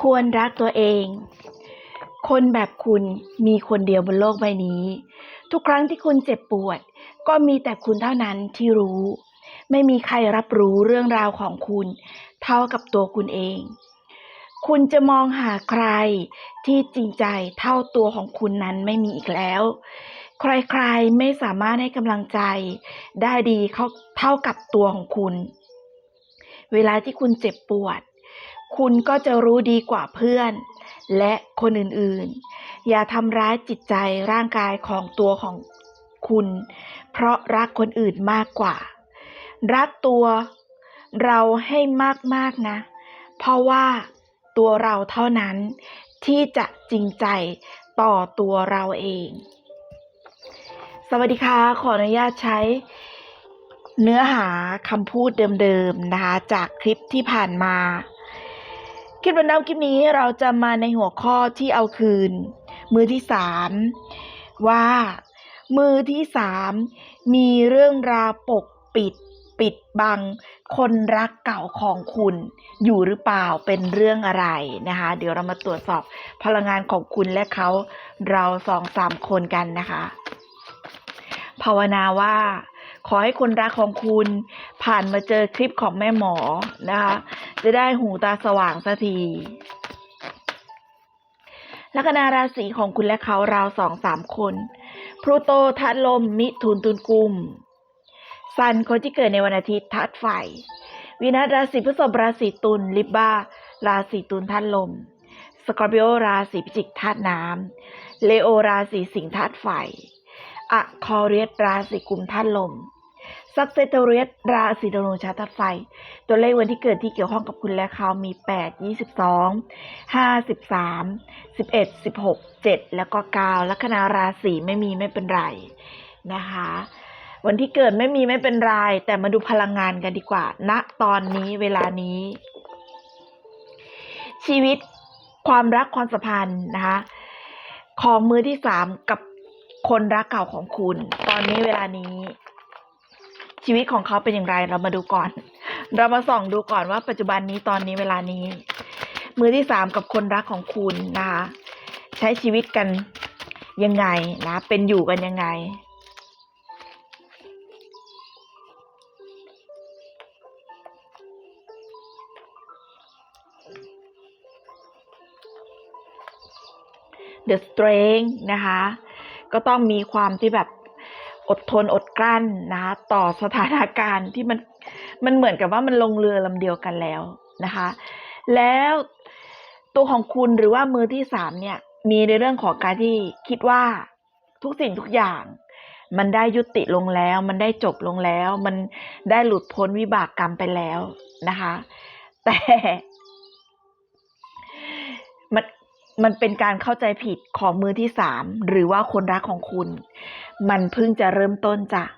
ควรรักตัวเอง คนแบบคุณมีคนเดียวบนโลกใบนี้ ทุกครั้งที่คุณเจ็บปวด ก็มีแต่คุณเท่านั้นที่รู้ ไม่มีใครรับรู้เรื่องราวของคุณ เท่ากับตัวคุณเอง คุณจะมองหาใครที่จริงใจเท่าตัวของคุณนั้นไม่มีอีกแล้ว ใครๆไม่สามารถให้กำลังใจ ได้ดีเขาเท่ากับตัวของคุณ เวลาที่คุณเจ็บปวด คุณก็จะรู้ดีกว่าเพื่อน และคนอื่นๆ อย่าทำร้ายจิตใจร่างกายของตัวของคุณ เพราะรักคนอื่นมากกว่า รักตัวเราให้มากๆนะ เพราะว่าตัวเราเท่านั้นที่จะจริงใจต่อตัวเราเอง สวัสดีค่ะขออนุญาตใช้เนื้อหาคำพูดเดิมๆนะคะจากคลิปที่ผ่านมา ลิปวันนี้คลิปนี้เราจะมาในหัวข้อที่เอาคืน มือที่สามว่า มือที่สามมีเรื่องราวปกปิด ปิดบัง คนรักเก่าของคุณ อยู่หรือเปล่าเป็นเรื่องอะไรนะคะ เดี๋ยวเรามาตรวจสอบพลังงานของคุณและเขาเราสองสามคนกันนะคะ ภาวนาว่า ขอให้คนรักของคุณผ่านมาเจอคลิปของแม่หมอนะคะ จะได้หูตาสว่างสักทีลัคนาราศีของคุณและเขาราวสองสามคนพลูโตทัดลม มิถุนตุลกุมซันคนที่เกิดในวันอาทิตย์ทัดไฟ วินัสราศีพฤษภราศีตุลลิบบ้าราศีตุลทัดลม สกอร์ปิโอราศีพิจิกทัดน้ำเลโอราศีสิงห์ทัดไฟอะคอเรียสราศีกุมธาตุลม ซักเซตเรียสราศีธนูชาติธาไฟ ตัวเลขวันที่เกิดที่เกี่ยวข้องกับคุณและเขามี 8 22 53 11 16 7 แล้วก็9ลัคนาราศีไม่มีไม่เป็นไรนะคะ วันที่เกิดไม่มีไม่เป็นไร แต่มาดูพลังงานกันดีกว่าณตอนนี้เวลานี้ ชีวิตความรักความสัมพันธ์นะคะของมือที่สามกับคนรักเก่าของคุณ ตอนนี้เวลานี้ ชีวิตของเขาเป็นอย่างไร เรามาดูก่อน เรามาส่องดูก่อนว่าปัจจุบันนี้ตอนนี้เวลานี้ มือที่สามกับคนรักของคุณนะคะใช้ชีวิตกันยังไงนะ เป็นอยู่กันยังไง The Strength นะคะ ก็ต้องมีความที่แบบ อดทนอดกลั้นนะคะต่อสถานการณ์ที่มันมันเหมือนกับว่ามันลงเรือลำเดียวกันแล้วนะคะ แล้วตัวของคุณหรือว่ามือที่สามเนี่ย มีในเรื่องของการที่คิดว่าทุกสิ่งทุกอย่าง มันได้ยุติลงแล้ว มันได้จบลงแล้ว มันได้หลุดพ้นวิบากกรรมไปแล้วนะคะ แต่มันมันเป็นการเข้าใจผิดของมือที่สามหรือว่าคนรักของคุณ มันเพิ่งจะเริ่มต้นจาก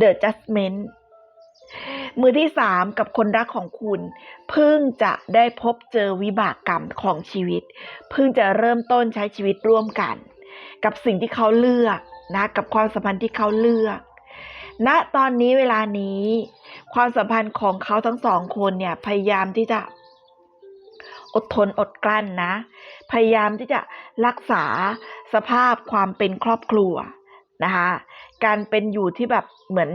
The Judgment มือที่สามกับคนรักของคุณ เพิ่งจะได้พบเจอวิบากกรรมของชีวิต เพิ่งจะเริ่มต้นใช้ชีวิตร่วมกัน กับสิ่งที่เขาเลือกนะ กับความสัมพันธ์ที่เขาเลือกณตอนนี้เวลานี้ ความสัมพันธ์ของเขาทั้งสองคนเนี่ยพยายามที่จะ อดทนอดกลั้นนะ พยายามที่จะรักษาสภาพความเป็นครอบครัว นะคะ การเป็นอยู่ที่แบบเหมือน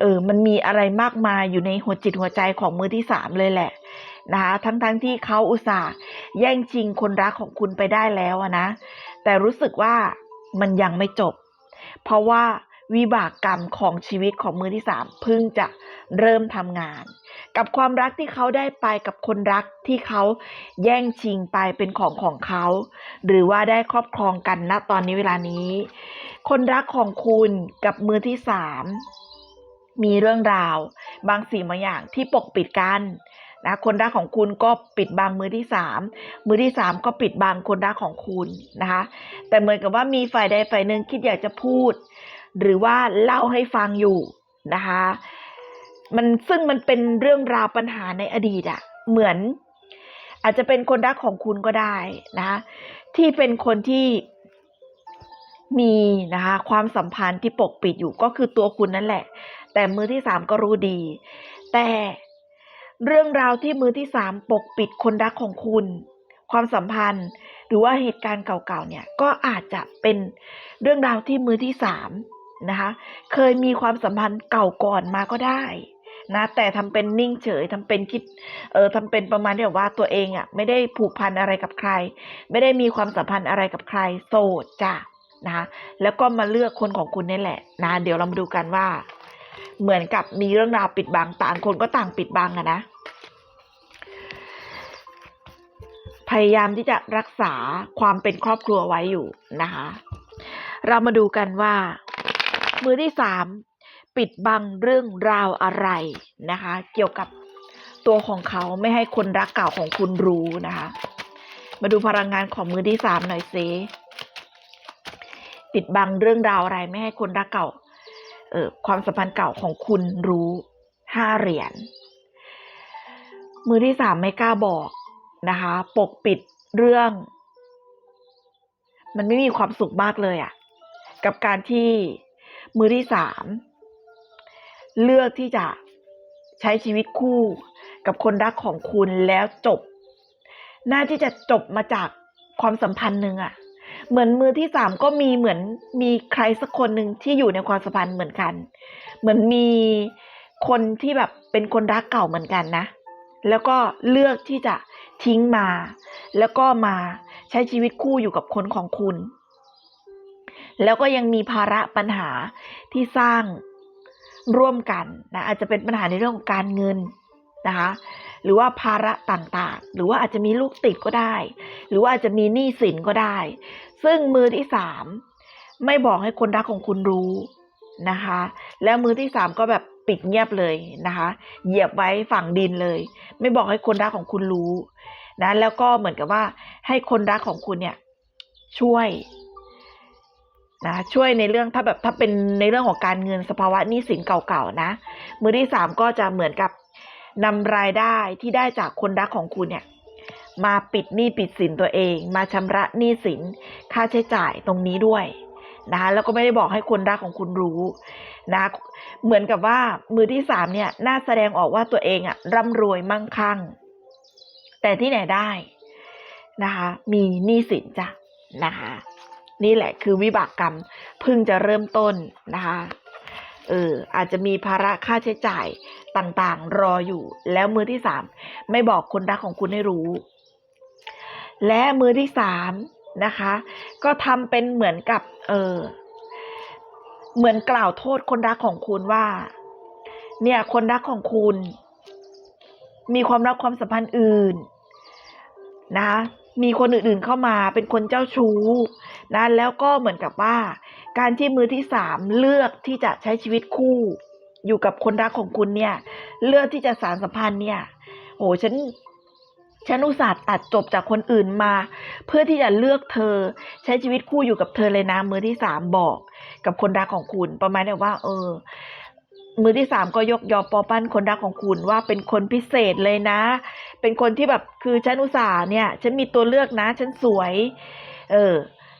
เออมันมีอะไรมากมายอยู่ในหัวจิตหัวใจของมือที่สามเลยแหละนะคะทั้งๆทที่เขาอุตส่าห์แย่งชิงคนรักของคุณไปได้แล้วอะนะ แต่รู้สึกว่ามันยังไม่จบ เพราะว่าวิบากกรรมของชีวิตของมือที่สามเพิ่งจะเริ่มทำงาน กับความรักที่เขาได้ไปกับคนรักที่เขาแย่งชิงไปเป็นของของเขา หรือว่าได้ครอบครองกันณตอนนี้เวลานี้ คนรักของคุณกับมือที่สามมีเรื่องราว บางสิ่งบางอย่างที่ปกปิดกันนะคนรักของคุณก็ปิดบังมือที่สามมือที่สามก็ปิดบังคนรักของคุณนะคะ แต่เหมือนกับว่ามีฝ่ายใดฝ่ายหนึ่งคิดอยากจะพูด หรือว่าเล่าให้ฟังอยู่นะคะ มันซึ่งมันเป็นเรื่องราวปัญหาในอดีตอะเหมือน อาจจะเป็นคนรักของคุณก็ได้นะ ที่เป็นคนที่ มีนะคะความสัมพันธ์ที่ปกปิดอยู่ก็คือตัวคุณนั่นแหละ แต่มือที่สามก็รู้ดี แต่เรื่องราวที่มือที่สามปกปิดคนรักของคุณ ความสัมพันธ์ หรือว่าเหตุการณ์เก่าๆเนี่ยก็อาจจะเป็นเรื่องราวที่มือที่สามนะคะเคยมีความสัมพันธ์เก่าก่อนมาก็ได้นะแต่ทำเป็นนิ่งเฉยทำเป็นคิดเออทำเป็นประมาณที่แบบว่าตัวเองอะ่ะไม่ได้ผูกพันอะไรกับใคร ไม่ได้มีความสัมพันธ์อะไรกับใคร โสดจ้ะ นะคะแล้วก็มาเลือกคนของคุณนี่แหละนะเดี๋ยวเรามาดูกันว่า เหมือนกับมีเรื่องราวปิดบังต่างคนก็ต่างปิดบังอะนะ พยายามที่จะรักษาความเป็นครอบครัวไว้อยู่นะคะเรามาดูกันว่า มือที่สามปิดบังเรื่องราวอะไรนะคะ เกี่ยวกับตัวของเขาไม่ให้คนรักเก่าของคุณรู้นะคะ มาดูพลังงานของมือที่สามหน่อยซิ ปิดบังเรื่องราวอะไรไม่ให้คนรักเก่าเออความสัมพันธ์เก่าของคุณรู้ห้าเหรียญมือที่สามไม่กล้าบอกนะคะ ปกปิดเรื่อง มันไม่มีความสุขมากเลยอะกับการที่มือที่สามเลือกที่จะใช้ชีวิตคู่กับคนรักของคุณแล้วจบ น่าที่จะจบมาจากความสัมพันธ์หนึ่งอะ เหมือนมือที่สามก็มีเหมือนมีใครสักคนหนึ่งที่อยู่ในความสัมพันธ์เหมือนกัน เหมือนมีคนที่แบบเป็นคนรักเก่าเหมือนกันนะ แล้วก็เลือกที่จะทิ้งมา แล้วก็มาใช้ชีวิตคู่อยู่กับคนของคุณ แล้วก็ยังมีภาระปัญหาที่สร้างร่วมกันนะอาจจะเป็นปัญหาในเรื่องของการเงินนะคะหรือว่าภาระต่างๆ หรือว่าอาจจะมีลูกติดก็ได้ หรือว่าอาจจะมีหนี้สินก็ได้ ซึ่งมือที่สามไม่บอกให้คนรักของคุณรู้นะคะ แล้วมือที่สามก็แบบปิดเงียบเลยนะคะ เหยียบไว้ฝั่งดินเลย ไม่บอกให้คนรักของคุณรู้นะแล้วก็เหมือนกับว่าให้คนรักของคุณเนี่ยช่วยนะช่วยในเรื่องถ้าแบบถ้าเป็นในเรื่องของการเงินสภาวะหนี้สินเก่าๆนะ มือที่สามก็จะเหมือนกับนำรายได้ที่ได้จากคนรักของคุณเนี่ย มาปิดหนี้ปิดสินตัวเอง มาชำระหนี้สินค่าใช้จ่ายตรงนี้ด้วยนะคะแล้วก็ไม่ได้บอกให้คนรักของคุณรู้นะเหมือนกับว่ามือที่สามเนี่ยน่าแสดงออกว่าตัวเองอะร่ำรวยมั่งคั่ง แต่ที่ไหนได้นะคะมีหนี้สินจ้ะนะคะนี่แหละคือวิบากกรรมเพิ่งจะเริ่มต้นนะคะเอออาจจะมีภาระค่าใช้จ่ายต่างๆ รออยู่ แล้วมือที่สามไม่บอกคนรักของคุณให้รู้ และมือที่สามนะคะ ก็ทำเป็นเหมือนกับ เออเหมือนกล่าวโทษคนรักของคุณว่า เนี่ยคนรักของคุณ มีความรักความสัมพันธ์อื่น นะมีคนอื่นๆเข้ามาเป็นคนเจ้าชู้นะแล้วก็เหมือนกับว่า การที่มือที่สามเลือกที่จะใช้ชีวิตคู่ อยู่กับคนรักของคุณเนี่ย เลือกที่จะสารสัมพันธ์เนี่ยโอ้ฉัน ฉันอุตส่าห์ตัดจบจากคนอื่นมา เพื่อที่จะเลือกเธอ ใช้ชีวิตคู่อยู่กับเธอเลยนะ มือที่สามบอก กับคนรักของคุณประมาณนี้ว่า เออ มือที่สามก็ยกยอปอปั้นคนรักของคุณว่าเป็นคนพิเศษเลยนะ เป็นคนที่แบบคือฉันอุตส่าห์เนี่ย ฉันมีตัวเลือกนะ ฉันสวย เออ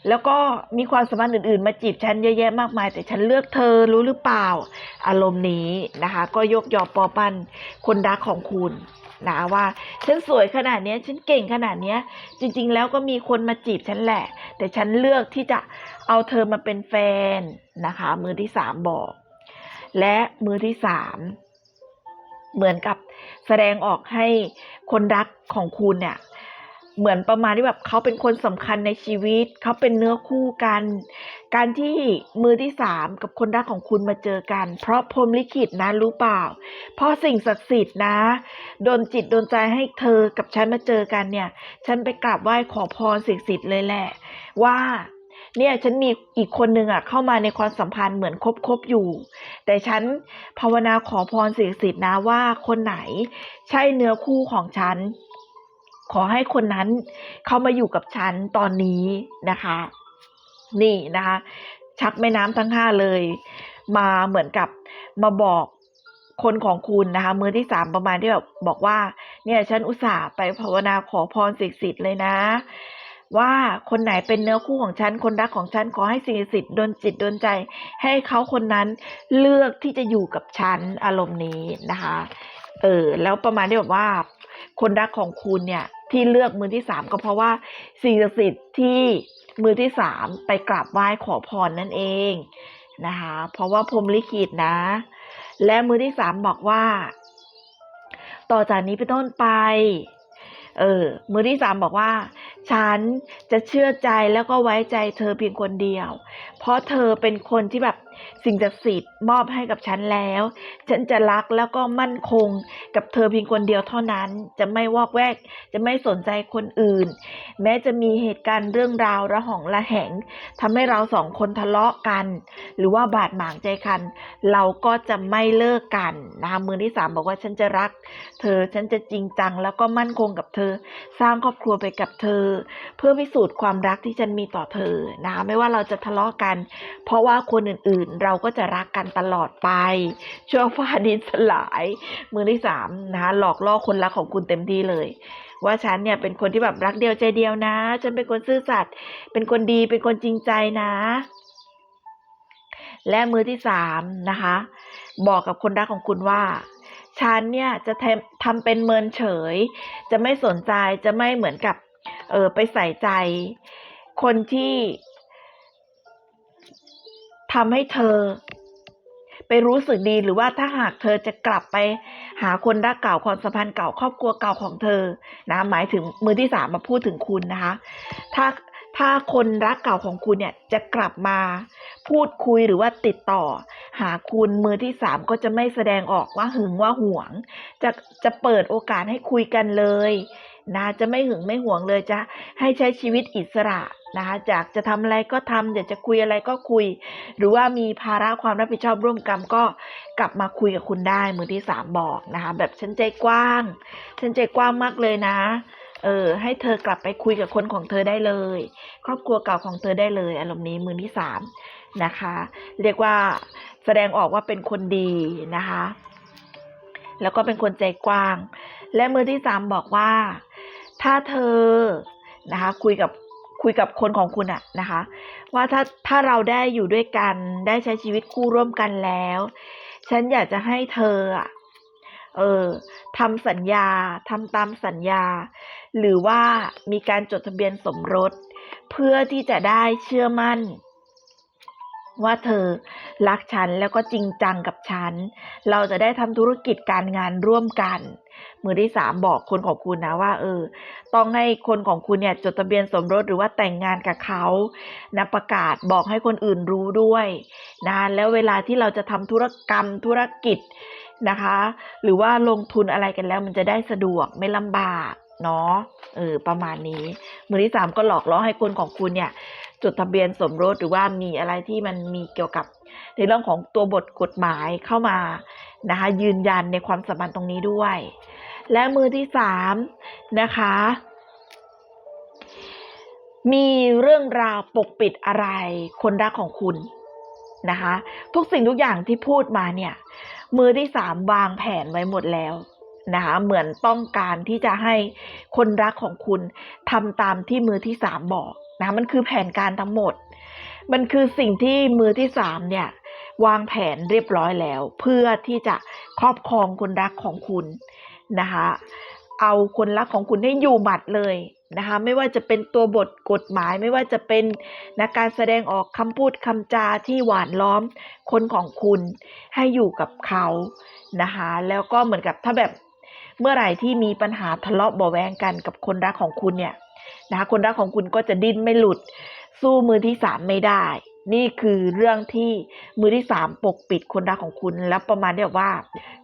แล้วก็มีความสัมพันธ์อื่นๆ มาจีบฉันเยอะแยะมากมาย แต่ฉันเลือกเธอรู้หรือเปล่า อารมณ์นี้นะคะ ก็ยกยอปอปั้นคนรักของคุณ นะว่าฉันสวยขนาดนี้ฉันเก่งขนาดนี้จริง ๆ แล้วก็มีคนมาจีบฉันแหละ แต่ฉันเลือกที่จะเอาเธอมาเป็นแฟนนะคะ มือที่สามบอก และมือที่สามเหมือนกับแสดงออกให้คนรักของคุณเนี่ย เหมือนประมาณที่แบบเขาเป็นคนสำคัญในชีวิต เขาเป็นเนื้อคู่กัน การที่มือที่สามกับคนรักของคุณมาเจอกัน เพราะพรมลิขิตนะรู้เปล่า เพราะสิ่งศักดิ์สิทธิ์นะ โดนจิตโดนใจให้เธอกับฉันมาเจอกันเนี่ย ฉันไปกราบไหว้ขอพรสิ่งศักดิ์สิทธิ์เลยแหละ ว่าเนี่ยฉันมีอีกคนนึงอะเข้ามาในความสัมพันธ์เหมือนคบคบอยู่ แต่ฉันภาวนาขอพรสิ่งศักดิ์สิทธิ์นะว่าคนไหนใช่เนื้อคู่ของฉัน ขอให้คนนั้นเข้ามาอยู่กับฉันตอนนี้นะคะ นี่นะคะ ชักแม่น้ำทั้งห้าเลย มาเหมือนกับมาบอกคนของคุณนะคะ มือที่สามประมาณที่แบบบอกว่า เนี่ยฉันอุตส่าห์ไปภาวนาขอพรสิทธิ์เลยนะ ว่าคนไหนเป็นเนื้อคู่ของฉัน คนรักของฉันขอให้สิ่งศักดิ์สิทธิ์ดนจิตดนใจ ให้เขาคนนั้นเลือกที่จะอยู่กับฉันอารมณ์นี้นะคะ เออแล้วประมาณที่แบบว่า คนรักของคุณเนี่ยที่เลือกมือที่สามก็เพราะว่าสิ่งศักดิ์สิทธิ์ที่มือที่สามไปกราบไหว้ขอพรนั่นเองนะคะ เพราะว่าพรหมลิขิตนะ และมือที่สามบอกว่า ต่อจากนี้เป็นต้นไปเออ มือที่สามบอกว่า ฉันจะเชื่อใจแล้วก็ไว้ใจเธอเพียงคนเดียว เพราะเธอเป็นคนที่แบบ สิ่งศักดิ์สิทธิ์มอบให้กับฉันแล้ว ฉันจะรักแล้วก็มั่นคงกับเธอเพียงคนเดียวเท่านั้น จะไม่วอกแวก จะไม่สนใจคนอื่น แม้จะมีเหตุการณ์เรื่องราวระหองระแหงทำให้เราสองคนทะเลาะกัน หรือว่าบาดหมางใจกัน เราก็จะไม่เลิกกันนะคะมือที่สามบอกว่าฉันจะรัก เธอฉันจะจริงจัง แล้วก็มั่นคงกับเธอ สร้างครอบครัวไปกับเธอ เพื่อพิสูจน์ความรักที่ฉันมีต่อเธอนะคะไม่ว่าเราจะทะเลาะกัน เพราะว่าคนอื่นๆเราก็จะรักกันตลอดไป ชั่วฟ้าดินสลาย มือที่สามนะคะหลอกล่อคนรักของคุณเต็มที่เลย ว่าฉันเนี่ยเป็นคนที่แบบรักเดียวใจเดียวนะ ฉันเป็นคนซื่อสัตย์เป็นคนดีเป็นคนจริงใจนะ และมือที่สามนะคะ บอกกับคนรักของคุณว่าฉันเนี่ยจะทำทำเป็นเมินเฉย จะไม่สนใจจะไม่เหมือนกับเออไปใส่ใจ คนที่ ทำให้เธอ ไปรู้สึกดีหรือว่าถ้าหากเธอจะกลับไป หาคนรักเก่าความสัมพันธ์เก่าครอบครัวเก่าของเธอ นะหมายถึงมือที่สามมาพูดถึงคุณนะคะ ถ้าถ้าคนรักเก่าของคุณเนี่ยจะกลับมาพูดคุยหรือว่าติดต่อ หาคุณมือที่สามก็จะไม่แสดงออกว่าหึงว่าหวง จะจะเปิดโอกาสให้คุยกันเลยนะจะไม่หึงไม่หวงเลยจะให้ใช้ชีวิตอิสระ นะคะจากจะทำอะไรก็ทำอยากจะคุยอะไรก็คุย หรือว่ามีภาระความรับผิดชอบร่วมกันก็กลับมาคุยกับคุณได้มือที่สามบอกนะคะแบบฉันใจกว้างฉันใจกว้างมากเลยนะเออให้เธอกลับไปคุยกับคนของเธอได้เลย ครอบครัวเก่าของเธอได้เลย อารมณ์นี้มือที่สามนะคะ เรียกว่าแสดงออกว่าเป็นคนดีนะคะ แล้วก็เป็นคนใจกว้าง และมือที่สามบอกว่า ถ้าเธอนะคะคุยกับ คุยกับคนของคุณอะนะคะ ว่าถ้าถ้าเราได้อยู่ด้วยกันได้ใช้ชีวิตคู่ร่วมกันแล้ว ฉันอยากจะให้เธออะเออทำสัญญาทำตามสัญญา หรือว่ามีการจดทะเบียนสมรส เพื่อที่จะได้เชื่อมั่น ว่าเธอรักฉันแล้วก็จริงจังกับฉัน เราจะได้ทำธุรกิจการงานร่วมกัน มือที่สามบอกคนของคุณนะว่า เออ ต้องให้คนของคุณเนี่ยจดทะเบียนสมรสหรือว่าแต่งงานกับเขานะประกาศบอกให้คนอื่นรู้ด้วยนะแล้วเวลาที่เราจะทำธุรกรรมธุรกิจนะคะ หรือว่าลงทุนอะไรกันแล้วมันจะได้สะดวกไม่ลำบากเนาะเออประมาณนี้ มือที่สามก็หลอกล่อให้คนของคุณเนี่ย จดทะเบียนสมรสหรือว่ามีอะไรที่มันมีเกี่ยวกับในเรื่องของตัวบทกฎหมายเข้ามานะคะยืนยันในความสัมพันธ์ตรงนี้ด้วย และมือที่สามนะคะมีเรื่องราวปกปิดอะไรคนรักของคุณนะคะทุกสิ่งทุกอย่างที่พูดมาเนี่ย มือที่สามวางแผนไว้หมดแล้วนะคะเหมือนต้องการที่จะให้คนรักของคุณทำตามที่มือที่สามบอก นะมันคือแผนการทั้งหมด มันคือสิ่งที่มือที่สามเนี่ยวางแผนเรียบร้อยแล้ว เพื่อที่จะครอบครองคนรักของคุณนะคะเอาคนรักของคุณให้อยู่หมัดเลยนะคะไม่ว่าจะเป็นตัวบทกฎหมายไม่ว่าจะเป็นนะการแสดงออกคำพูดคำจาที่หวานล้อมคนของคุณให้อยู่กับเขานะคะแล้วก็เหมือนกับถ้าแบบเมื่อไหร่ที่มีปัญหาทะเลาะเบาแวงกันกับคนรักของคุณเนี่ย นะคะคนรักของคุณก็จะดิ้นไม่หลุด สู้มือที่สามไม่ได้ นี่คือเรื่องที่มือที่สามปกปิดคนรักของคุณแล้วประมาณเดียวว่า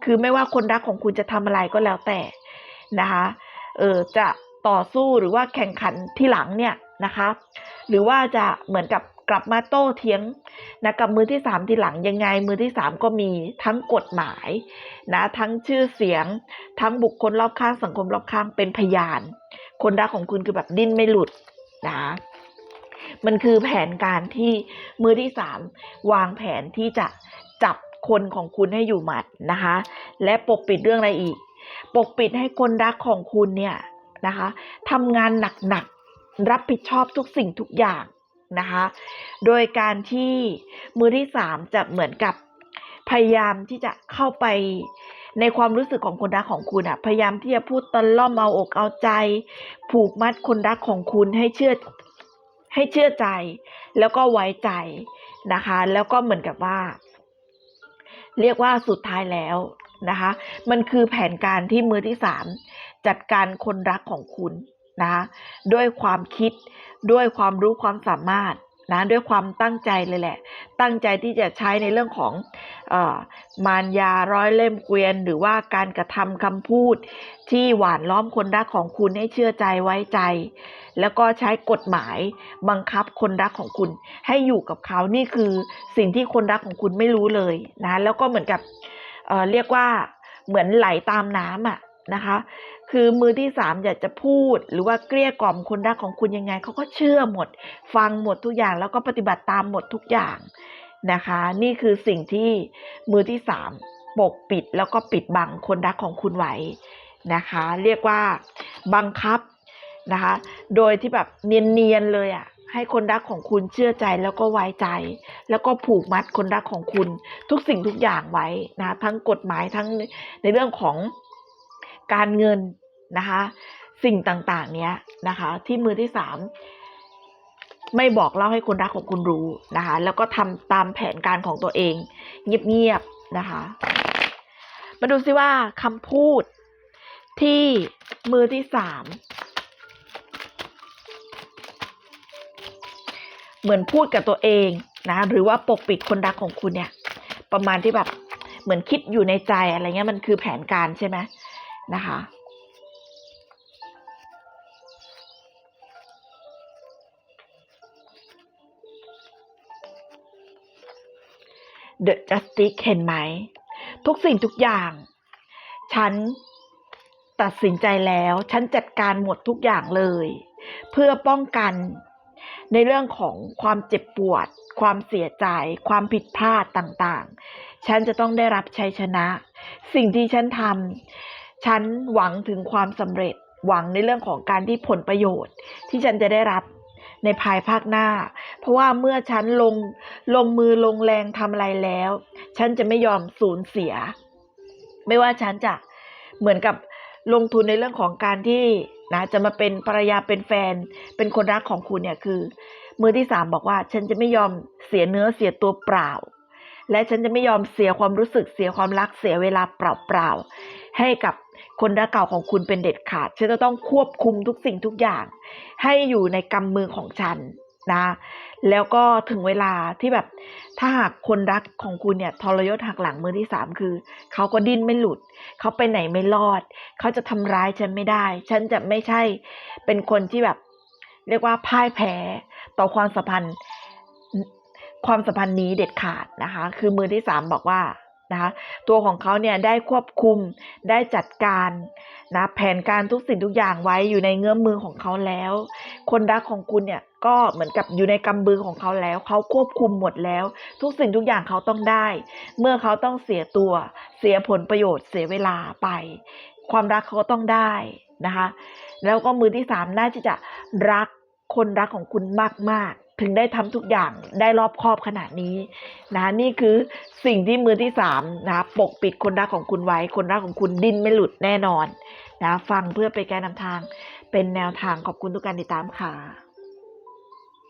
คือไม่ว่าคนรักของคุณจะทำอะไรก็แล้วแต่นะคะเออจะต่อสู้หรือว่าแข่งขันที่หลังเนี่ยนะคะ หรือว่าจะเหมือนกับ กลับมาโต้เถียงนะกับมือที่สามทีหลังยังไง มือที่สามก็มีทั้งกฎหมายนะทั้งชื่อเสียง ทั้งบุคคลรอบข้างสังคมรอบข้างเป็นพยาน คนรักของคุณคือแบบดิ้นไม่หลุดนะมันคือแผนการที่มือที่สามวางแผนที่จะจับคนของคุณให้อยู่หมัดนะคะ และปกปิดเรื่องอะไรอีก ปกปิดให้คนรักของคุณเนี่ยนะคะทำงานหนักๆรับผิดชอบทุกสิ่งทุกอย่าง นะคะ โดยการที่มือที่สามจะเหมือนกับพยายามที่จะเข้าไปในความรู้สึกของคนรักของคุณอะพยายามที่จะพูดตะล่อมเอาอกเอาใจ ผูกมัดคนรักของคุณให้เชื่อให้เชื่อใจ แล้วก็ไว้ใจนะคะ แล้วก็เหมือนกับว่า เรียกว่าสุดท้ายแล้วนะคะ มันคือแผนการที่มือที่สามจัดการคนรักของคุณนะคะด้วยความคิด ด้วยความรู้ความสามารถนะด้วยความตั้งใจเลยแหละ ตั้งใจที่จะใช้ในเรื่องของอมารยาร้อยเล่มเกวียน หรือว่าการกระทำคำพูด ที่หวานล้อมคนรักของคุณให้เชื่อใจไว้ใจ แล้วก็ใช้กฎหมายบังคับคนรักของคุณ ให้อยู่กับเขานี่คือสิ่งที่คนรักของคุณไม่รู้เลยนะแล้วก็เหมือนกับเเรียกว่าเหมือนไหลตามน้ำอะนะคะ คือมือที่สามอยากจะพูด หรือว่าเกลี้ยกล่อมคนรักของคุณยังไงเขาก็เชื่อหมด ฟังหมดทุกอย่างแล้วก็ปฏิบัติตามหมดทุกอย่างนะคะ นี่คือสิ่งที่มือที่สามปกปิดแล้วก็ปิดบังคนรักของคุณไว้นะคะ เรียกว่าบังคับนะคะ โดยที่แบบเนียนๆเลยอะให้คนรักของคุณเชื่อใจแล้วก็ไว้ใจ แล้วก็ผูกมัดคนรักของคุณ ทุกสิ่งทุกอย่างไว้นะทั้งกฎหมายทั้งในเรื่องของการเงิน นะคะ สิ่งต่างๆ เนี้ยนะคะ ที่มือที่สามไม่บอกเล่าให้คนรักของคุณรู้นะคะ แล้วก็ทำตามแผนการของตัวเอง เงียบๆนะคะ มาดูซิว่าคำพูดที่มือที่สามเหมือนพูดกับตัวเองนะ หรือว่าปกปิดคนรักของคุณเนี่ย ประมาณที่แบบเหมือนคิดอยู่ในใจอะไรเงี้ยมันคือแผนการใช่ไหมนะคะ The Justice เห็นไหม ทุกสิ่งทุกอย่าง ฉันตัดสินใจแล้ว ฉันจัดการหมดทุกอย่างเลย เพื่อป้องกันในเรื่องของความเจ็บปวด ความเสียใจ ความผิดพลาดต่างๆ ฉันจะต้องได้รับชัยชนะ สิ่งที่ฉันทำฉันหวังถึงความสำเร็จ หวังในเรื่องของการที่ผลประโยชน์ ที่ฉันจะได้รับ ในภายภาคหน้า เพราะว่าเมื่อฉันลงลงมือลงแรงทำอะไรแล้ว ฉันจะไม่ยอมสูญเสีย ไม่ว่าฉันจะเหมือนกับลงทุนในเรื่องของการที่นะจะมาเป็นภรรยาเป็นแฟน เป็นคนรักของคุณเนี่ยคือ มือที่สามบอกว่า ฉันจะไม่ยอมเสียเนื้อเสียตัวเปล่า และฉันจะไม่ยอมเสียความรู้สึกเสียความรักเสียเวลาเปล่าๆให้กับ คนรักเก่าของคุณเป็นเด็ดขาด ฉันจะต้องควบคุมทุกสิ่งทุกอย่าง ให้อยู่ในกำมือของฉันนะ แล้วก็ถึงเวลาที่แบบถ้าหากคนรักของคุณเนี่ยทรยศหักหลังมือที่สามคือเขาก็ดิ้นไม่หลุด เขาไปไหนไม่รอด เขาจะทำร้ายฉันไม่ได้ ฉันจะไม่ใช่เป็นคนที่แบบ เรียกว่าพ่ายแพ้ต่อความสัมพันธ์ ความสัมพันธ์นี้เด็ดขาดนะคะ คือมือที่สามบอกว่า นะคะตัวของเขาเนี่ยได้ควบคุมได้จัดการนะแผนการทุกสิ่งทุกอย่างไว้อยู่ในเงื้อมมือของเขาแล้ว คนรักของคุณเนี่ยก็เหมือนกับอยู่ในกำมือของเขาแล้ว เขาควบคุมหมดแล้ว ทุกสิ่งทุกอย่างเขาต้องได้ เมื่อเขาต้องเสียตัว เสียผลประโยชน์เสียเวลาไป ความรักเขาก็ต้องได้นะคะ แล้วก็มือที่สามน่าจะรักคนรักของคุณมากๆ ถึงได้ทำทุกอย่างได้รอบครอบขนาดนี้นะนี่คือสิ่งที่มือที่สามนะปกปิดคนรักของคุณไว้ คนรักของคุณดิ้นไม่หลุดแน่นอนนะฟังเพื่อไปแก้นำทาง เป็นแนวทางขอบคุณทุกการติดตามค่ะ